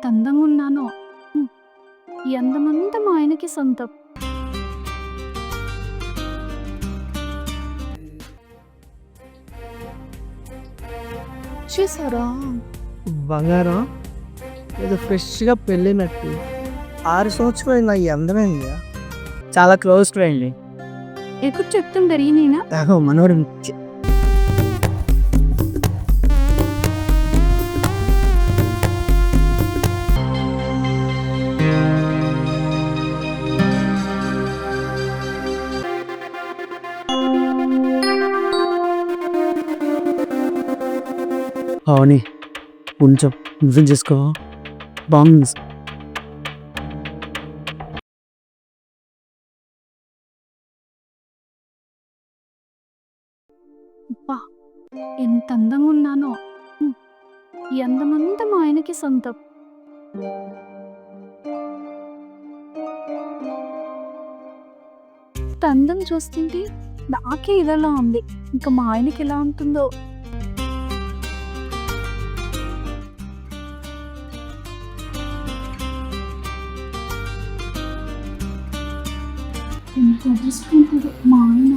ఎంత అందంగా ఉన్నానో. ఈ అందమంతా మా ఆయనకి సొంతం. చూసారా? బంగారం? ఏదో ఫ్రెష్గా పెళ్ళినట్టు. ఆరు సంవత్సరాలు నా ఈ అందమైంది? చాలా క్లోజ్ ఫ్రెండ్ ఎప్పుడు చెప్తాం జరిగినా నాకు మనోడు అవని కొంచెం నిజం చేసుకో? బాగుంది. అబ్బా ఎంత అందంగా ఉన్నానో. ఎంతమంతా మా ఆయనకి సొంతం. ఇంత అందం చూస్తుంటే నాకే ఇలాలా ఉంది. ఇంకా మా ఆయనకి ఎలా ఉంటుందో అదృష్టవంతుడు మా ఆయన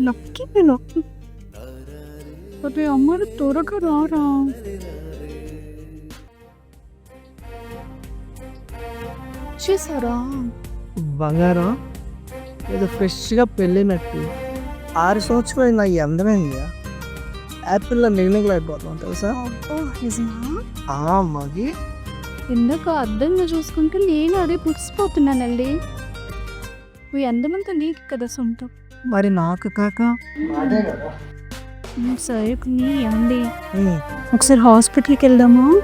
లక్కీ లక్కీ త్వరగా రారా చూసారా బంగారం ఏదో ఫ్రెష్గా పెళ్ళినట్టు ఆరు సంవత్సరాలు నా ఈ అందమైంది యాపిల్లో నిగ్నెగ్లు అయిపోతాం తెలుసా నిజమా ఆ మగి ఇందాక అద్దంగా చూసుకుంటే నేను అదే పుచ్చిపోతున్నానండి. ఈ అందమంతా నీకు కదా సొంతం? మరి నాకు కాక? సరే నీ అండి ఒకసారి హాస్పిటల్కి వెళ్దామా?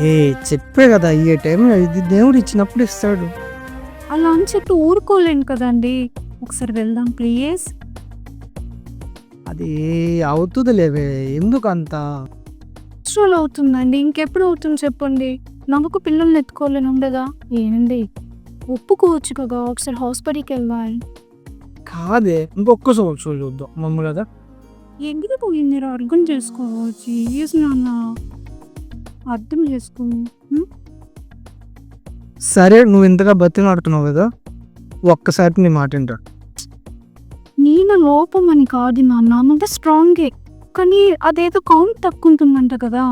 ఏ చెప్పే కదా ఈ టైం ఇది దేవుడు ఇచ్చినప్పుడు ఇస్తాడు. అలా అని చెప్పి ఊరుకోలేను కదండి. ఒకసారి వెళ్దాం ప్లీజ్. అది అవుతుంది లేవే ఎందుకు అవసరాలు అవుతుందండి. ఇంకెప్పుడు అవుతుంది చెప్పండి. నాకు పిల్లల్ని ఎత్తుకోలేను ఉండదా? ఏండి ఒప్పుకోవచ్చు కదా ఒకసారి హాస్పిటల్కి వెళ్ళాలి కాదే ఇంకొక సంవత్సరం చూద్దాం. మమ్మ కదా? ఎందుకు పోయింది అర్థం చేసుకోవచ్చు? నాన్న. అర్థం చేసుకో? సరే నువ్వు ఇంతగా బతిమాడుతున్నావు కదా? ఒక్కసారి నీ మాట వింటా. నేను లోపం అని కాదు నాన్న అంత స్ట్రాంగే కానీ అదేదో కౌంట్ తక్కువ ఉంటుందంట కదా.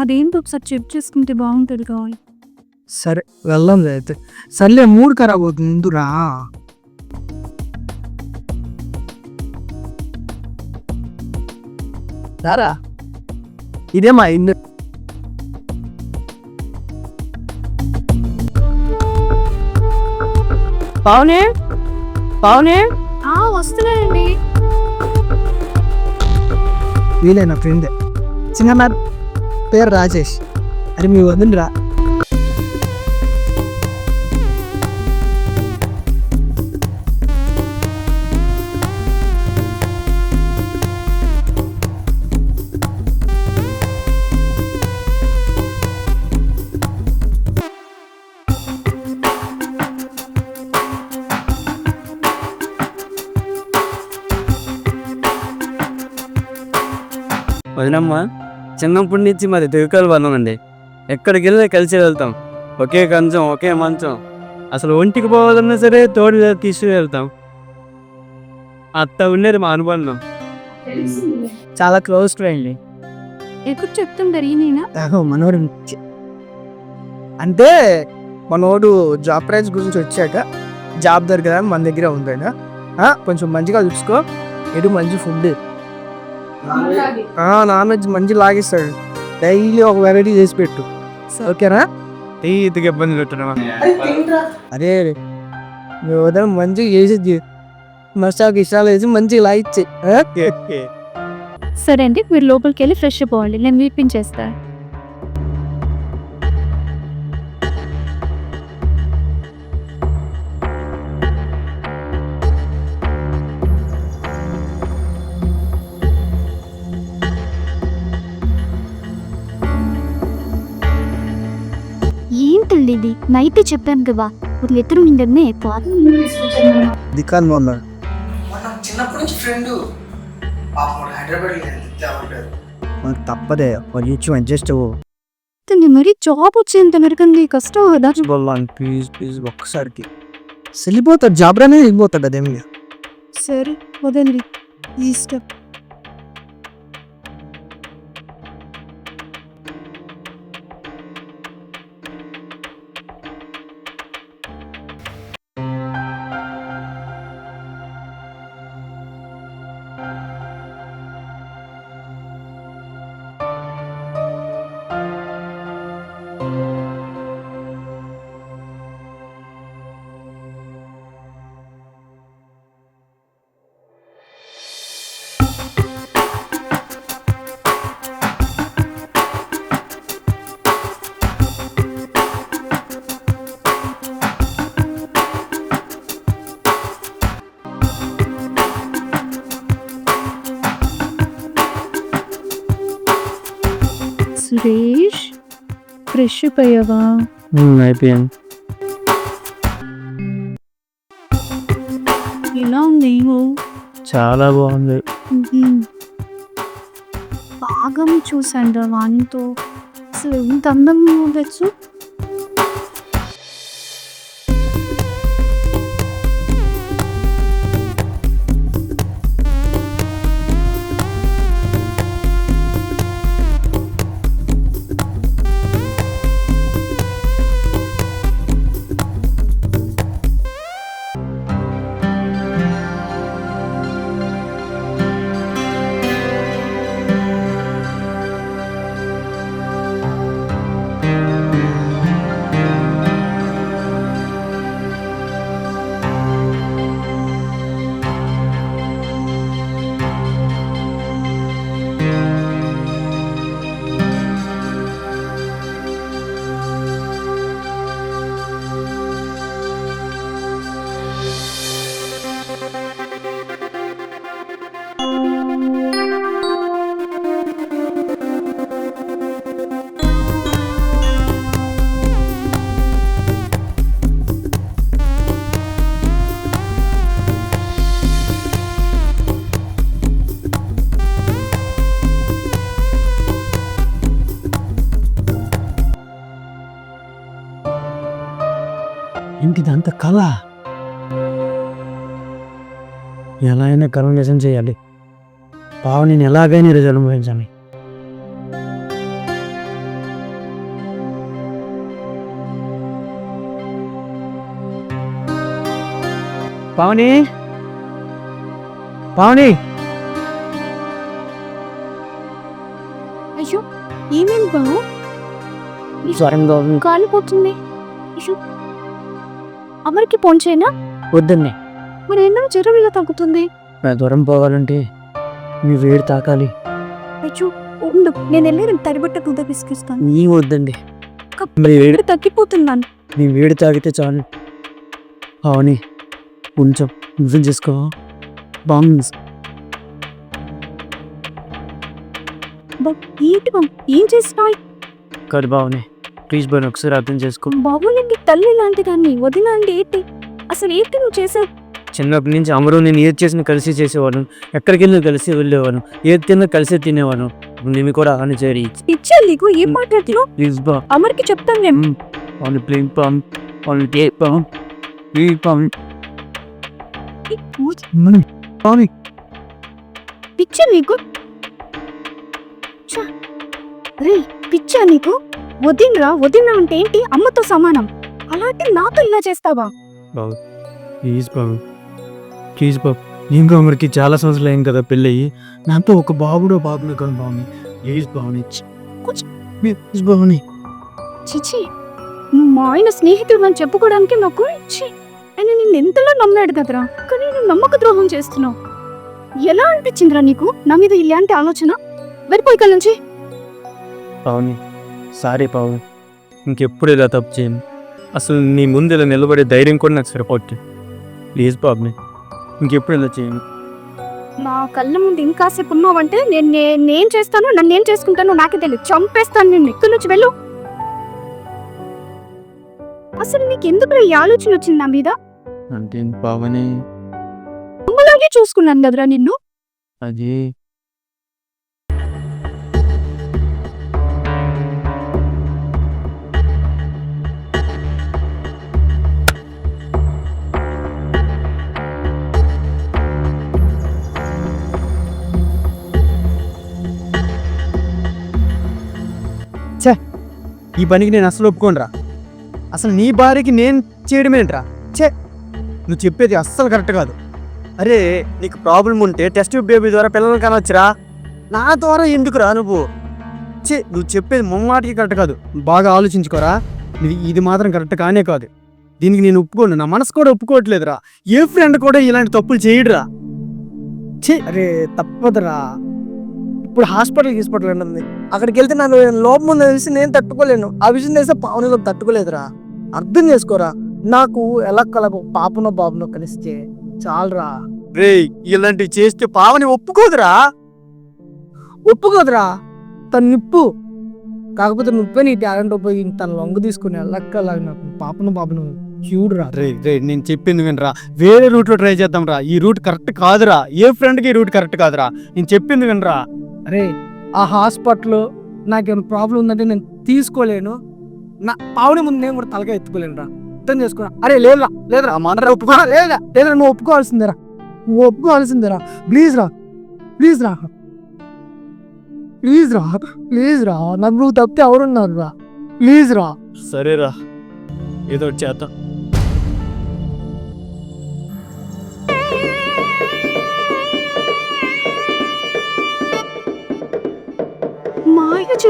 అదేంటో ఒకసారి చెక్ చేసుకుంటే బాగుంటుంది కావాలి సరే వెళ్దాం అయితే సర్లే మూడు ఖరాబ్ అవుతుంది ఎందురా రారా? ఇదే మా ఇల్లు పావునే? పావునే వస్తున్నానండి. వీలైన ఫ్రెండ్. ఫ్రెండే చిన్న పేరు రాజేష్. అరే మీ వదిలిరా వదినమ్మ చిన్నప్పటి నుంచి మాది దిగుకలు బంధం అండి. ఎక్కడికి వెళ్ళినా కలిసి వెళ్తాం. ఒకే కంచం ఒకే మంచం. అసలు ఒంటికి పోవాలన్నా సరే తోడు తీసుకు వెళ్తాం. అత్త ఉండేది మా అనుబంధం. చాలా క్లోజ్ ఫ్రెండ్ ఎప్పుడు చెప్తాం జరిగినా నాకు మనోడు అంటే మనోడు జాబ్ ప్రైజ్ గురించి వచ్చాక జాబ్ దొరికదా మన దగ్గర ఉందైనా కొంచెం మంచిగా చూసుకో. ఎటు మంచి ఫుడ్. నాన్ వెజ్ మంచి లాగిస్తాడు. డైలీ ఒక వెరైటీ చేసి పెట్టు. ఓకేనా? తీతికి ఇబ్బంది పెట్టడం నువ్వు ఉదయం మంచిగా చేసి మసాకు ఇష్టాలు వేసి మంచిగా లాగిచ్చే సరే అండి మీరు లోపలికి వెళ్ళి ఫ్రెష్ అవ్వండి. నేను వీపించేస్తా. ఇది నైట్ చెప్పాను కదా ఇప్పుడు ఇద్దరు నిండనే దిక్కాను ఉన్నాడు మనం చిన్నప్పటి నుంచి ఫ్రెండ్ పాపం హైదరాబాద్ మనకు తప్పదే కొంచెం అడ్జస్ట్ అవ్వు మరీ జాబ్ వచ్చేంత మెరకండి కష్టం కదా. ప్లీజ్ ప్లీజ్ ఒక్కసారికి. వెళ్ళిపోతాడు జాబ్ రానే వెళ్ళిపోతాడు అదేమి సరే వదండి ఇష్టం సురేష్ ఫ్రెష్ అయిపోయావా అయిపోయాను ఎలా ఉంది చాలా బాగుంది. బాగా చూసాను వానితో. అసలు ఎంత అందంగా ఉండొచ్చు కళ. ఎలా అయినా కర్మ నిజం చేయాలి. పావు నేను ఎలాగైనా ఈరోజు అనుభవించాలి పావని. పావని. అయ్యో ఏమేమి బావు ఉంది. కాలిపోతుంది అయ్యో అమరికి ఫోన్ చేయనా? వద్దండి మరి ఎన్నో జ్వరం ఇలా తగ్గుతుంది? నా దూరం పోవాలంటే మీ వేడి తాకాలి. అయ్యో ఉండు. నేను వెళ్ళి తడిబట్ట తుద పిసికిస్తాను నీ వద్దండి. మరి వేడి తగ్గిపోతున్నాను. నీ వేడి తాగితే చాలు. అవని కొంచెం నిజం చేసుకో. బాగుంది. బా- ఏంటి బాబు? ఏం చేసినావు కాదు బావని. ప్లీజ్ బాగా ఒకసారి అర్థం చేసుకో. బాబు నీకు తల్లి లాంటి దాన్ని? వదిన అంటే ఏంటి? అసలు ఏంటి నువ్వు చేసావు? చిన్నప్పటి నుంచి అమరు నేను ఏది చేసిన కలిసి చేసేవాడు. ఎక్కడికి వెళ్ళినా కలిసి వెళ్ళేవాను ఏది తిన్నా కలిసి తినేవాను నేను కూడా అని చేరి. ఇచ్చాను నీకు? ఏం మాట్లాడుతున్నావు ప్లీజ్ బా. అమర్కి చెప్తాను నేను pump, on the gate pump, we pump. Money. పిచ్చా నీకు! రేయ్ పిచ్చా నీకు? వదినరా వదిన అంటే ఏంటి? అమ్మతో సమానం. అలాంటి నాతో ఇలా చేస్తావా? బాబు ప్లీజ్ బాబు. ప్లీజ్ బాబు. ఇంకా అమరికి చాలా సంవత్సరాలు అయింది కదా పెళ్ళయి. నాతో ఒక బాబుడో బాబుని కదా బాబుని. ప్లీజ్ బాబుని. ప్లీజ్ బాబుని. చిచి మా ఆయన స్నేహితుడు అని చెప్పుకోవడానికి నాకు ఛీ! ఆయన నిన్ను ఎంతలో నమ్మాడు కదరా? కానీ నువ్వు నమ్మక ద్రోహం చేస్తున్నావు. ఎలా అనిపించిందిరా నీకు? నా మీద ఇలాంటి ఆలోచన? వెళ్ళిపోయి ఇక్కడ నుంచి. పావుని. సారీ పావు ఇంకెప్పుడు ఇలా తప్పు చేయను. అసలు నీ ముందు ఇలా నిలబడే ధైర్యం కూడా నాకు సరిపోతుంది ప్లీజ్ బాబుని ఇంకెప్పుడు ఇలా చేయను. నా కళ్ళ ముందు ఇంకాసేపు ఉన్నావంటే నేను నే- నేను చేస్తాను నన్ను ఏం చేసుకుంటానో నాకే తెలియదు చంపేస్తాను నిన్ను. ఇక్కడి నుంచి వెళ్ళు. అసలు నీకు ఎందుకు ఈ ఆలోచన వచ్చింది నా మీద? అంటే పావని. అమ్మలాగే చూసుకున్నాను కదరా నిన్ను. అది ఈ పనికి నేను అసలు ఒప్పుకోనరా. అసలు నీ భార్యకి నేను చేయడమేంట్రా? చే నువ్వు చెప్పేది అస్సలు కరెక్ట్ కాదు. అరే నీకు ప్రాబ్లం ఉంటే టెస్ట్ బేబీ ద్వారా పిల్లలు కానొచ్చురా నా ద్వారా ఎందుకురా నువ్వు? చే నువ్వు చెప్పేది మొమ్మాటికి కరెక్ట్ కాదు. బాగా ఆలోచించుకోరా. ఇది ఇది మాత్రం కరెక్ట్ కానే కాదు. దీనికి నేను ఒప్పుకోను. నా మనసు కూడా ఒప్పుకోవట్లేదురా. ఏ ఫ్రెండ్ కూడా ఇలాంటి తప్పులు చేయడురా. చే అరే తప్పదురా. ఇప్పుడు హాస్పిటల్కి తీసుకెళ్ళండి ఉంది అక్కడికి వెళ్తే నన్ను లోపం ఉందని తెలిసి నేను తట్టుకోలేను. ఆ విషయం తెలిస్తే పావునిలో తట్టుకోలేదురా. అర్థం చేసుకోరా. నాకు ఎలా కలగ పాపనో బాబునో కలిస్తే చాలరా. రే ఇలాంటివి చేస్తే పావని ఒప్పుకోదురా. ఒప్పుకోదురా. తను నిప్పు. కాకపోతే నువ్వే నీ టాలెంట్ ఉపయోగించి తన లొంగ తీసుకుని వెళ్ళక్కలా నాకు పాపను బాబును చూడురా. రే రే నేను చెప్పింది వినరా. వేరే రూట్లో ట్రై చేద్దాం రా ఈ రూట్ కరెక్ట్ కాదురా. ఏ ఫ్రెండ్కి ఈ రూట్ కరెక్ట్ కాదురా. నేను చెప్పింది వినరా. అరే ఆ హాస్పిటల్ నాకేమైనా ప్రాబ్లం ఉందంటే నేను తీసుకోలేను. నా పావుని ముందు నేను కూడా తలగా ఎత్తుకోలేను రా. అర్థం చేసుకున్నా? అరే లేదురా లేదురా మన ఒప్పుకో లేదా లేదురా నువ్వు ఒప్పుకోవాల్సిందేరా నువ్వు ఒప్పుకోవాల్సిందేరా ప్లీజ్ రా ప్లీజ్ రా. ప్లీజ్ రా ప్లీజ్ రా. నన్ను నువ్వు తప్పితే ఎవరున్నారు రా? ప్లీజ్ రా. సరేరా ఏదో చేద్దాం.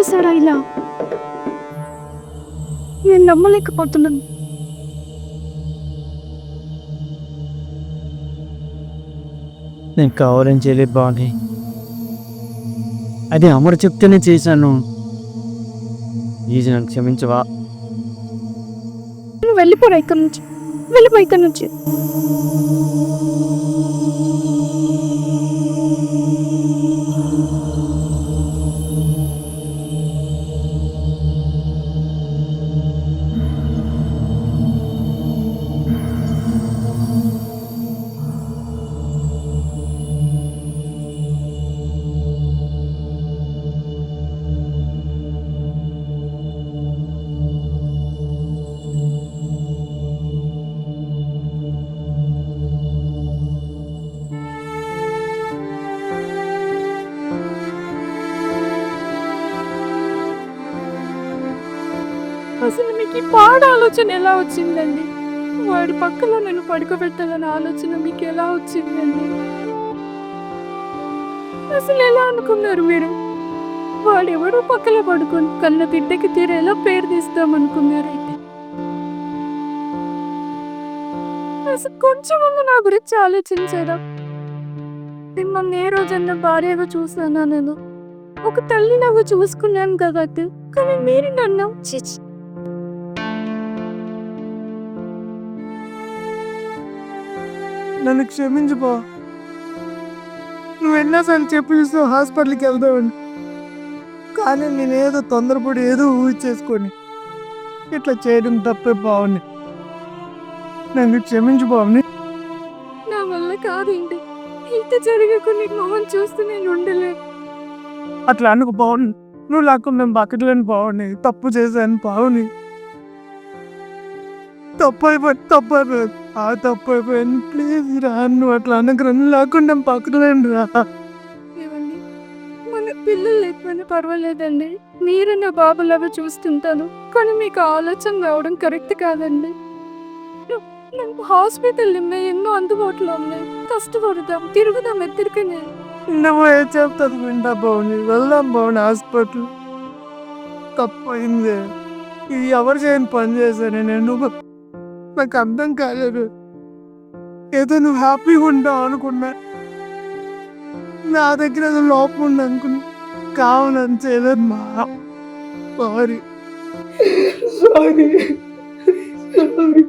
చేశాడా ఇలా? నేను నమ్మలేకపోతున్నాను. నేను కావాలని చేయలేదు బాగుంది అది అమరు చెప్తేనే చేశాను. ఈజీ నన్ను క్షమించవా? నువ్వు వెళ్ళిపోరా ఇక్కడి నుంచి. వెళ్ళిపో ఇక్కడి నుంచి. మీకు ఈ పాడ ఆలోచన ఎలా వచ్చిందండి? వాడి పక్కలో నన్ను పడుకోబెట్టాలన్న ఆలోచన మీకు ఎలా వచ్చిందండి? అసలు ఎలా అనుకున్నారు మీరు? వాడెవడో పక్కన పడుకొని కన్న బిడ్డకి తీరేలా పేరు తీస్తాం అయితే అసలు కొంచెం ముందు నా గురించి ఆలోచించారా? మిమ్మల్ని ఏ రోజన్నా భార్యగా చూసానా నేను? ఒక తల్లి నాకు చూసుకున్నాను కదా కానీ మీరు నన్ను చిచ్ నన్ను క్షమించిపో నువ్వు ఎన్నోసార్లు చెప్పి చూస్తావు హాస్పిటల్కి వెళ్దామని. కానీ నేనేదో తొందరపడి ఏదో ఊహించేసుకొని ఇట్లా చేయడం తప్పే బాగుంది నన్ను క్షమించు బావుని నా వల్ల కాదండి. ఇంత జరగకు నీకు మొహం చూస్తూ నేను ఉండలేను అట్లా అనుకు బాగుంది నువ్వు లేకుండా నేను బకెట్లేని బాగుంది తప్పు చేశాను బాగుంది తప్పు అయిపోయింది తప్పు అయిపోయింది ఆ తప్పు అయిపోయింది ప్లీజ్ రా నువ్వు అట్లా నువ్వు లేకుండా నేను పక్కలేను రా. ఏమండి? మన పిల్లలు లేకపోయినా పర్వాలేదండి. మీరు నా బాబులాగా చూస్తుంటాను. కానీ మీకు ఆలోచన రావడం కరెక్ట్ కాదండి. హాస్పిటల్ ఎన్నో అందుబాటులో ఉన్నాయి. కష్టపడదాం తిరుగుదాం ఎత్తిరికనే నువ్వు ఏం చెప్తాను వింటా బాగుంది వెళ్దాం బాగుంది హాస్పిటల్. తప్పైంది. ఇది ఎవరు చేయని పని చేశాను నేను నాకు అర్థం కాలేదు. ఏదో నువ్వు హ్యాపీగా ఉంటావు అనుకున్నా. నా దగ్గర ఏదో లోపం ఉంది అనుకున్నా. కావాలని చేయలేదు మా సారీ సారీ సారీ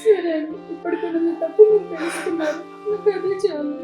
సరే ఇప్పటికన్నా మీ తప్పు మీరు తెలుసుకున్నారు. నాకు అదే చాలు